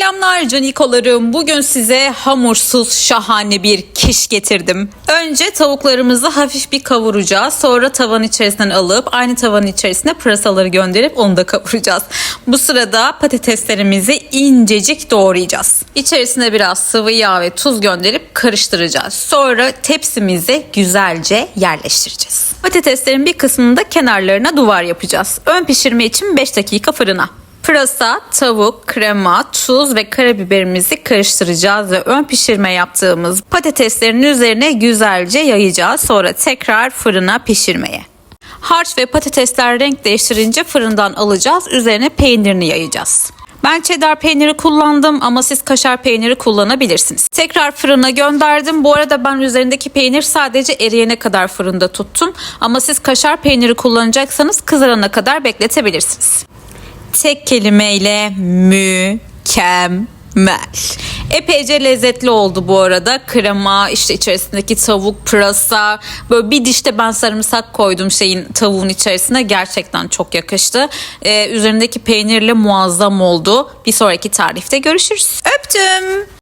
Selamlar canikolarım. Bugün size hamursuz şahane bir kiş getirdim. Önce tavuklarımızı hafif bir kavuracağız. Sonra tavanın içerisinden alıp aynı tavanın içerisine pırasaları gönderip onu da kavuracağız. Bu sırada patateslerimizi incecik doğrayacağız. İçerisine biraz sıvı yağ ve tuz gönderip karıştıracağız. Sonra tepsimize güzelce yerleştireceğiz. Patateslerin bir kısmını da kenarlarına duvar yapacağız. Ön pişirme için 5 dakika fırına. Pırasa, tavuk, krema, tuz ve karabiberimizi karıştıracağız ve ön pişirme yaptığımız patateslerin üzerine güzelce yayacağız. Sonra tekrar fırına pişirmeye. Harç ve patatesler renk değiştirince fırından alacağız. Üzerine peynirini yayacağız. Ben cheddar peyniri kullandım ama siz kaşar peyniri kullanabilirsiniz. Tekrar fırına gönderdim. Bu arada ben üzerindeki peynir sadece eriyene kadar fırında tuttum. Ama siz kaşar peyniri kullanacaksanız kızarana kadar bekletebilirsiniz tek kelimeyle mükemmel. Epeyce lezzetli oldu bu arada. Krema, işte içerisindeki tavuk, pırasa. Böyle bir dişte ben sarımsak koydum şeyin tavuğun içerisine. Gerçekten çok yakıştı. Ee, üzerindeki peynirle muazzam oldu. Bir sonraki tarifte görüşürüz. Öptüm.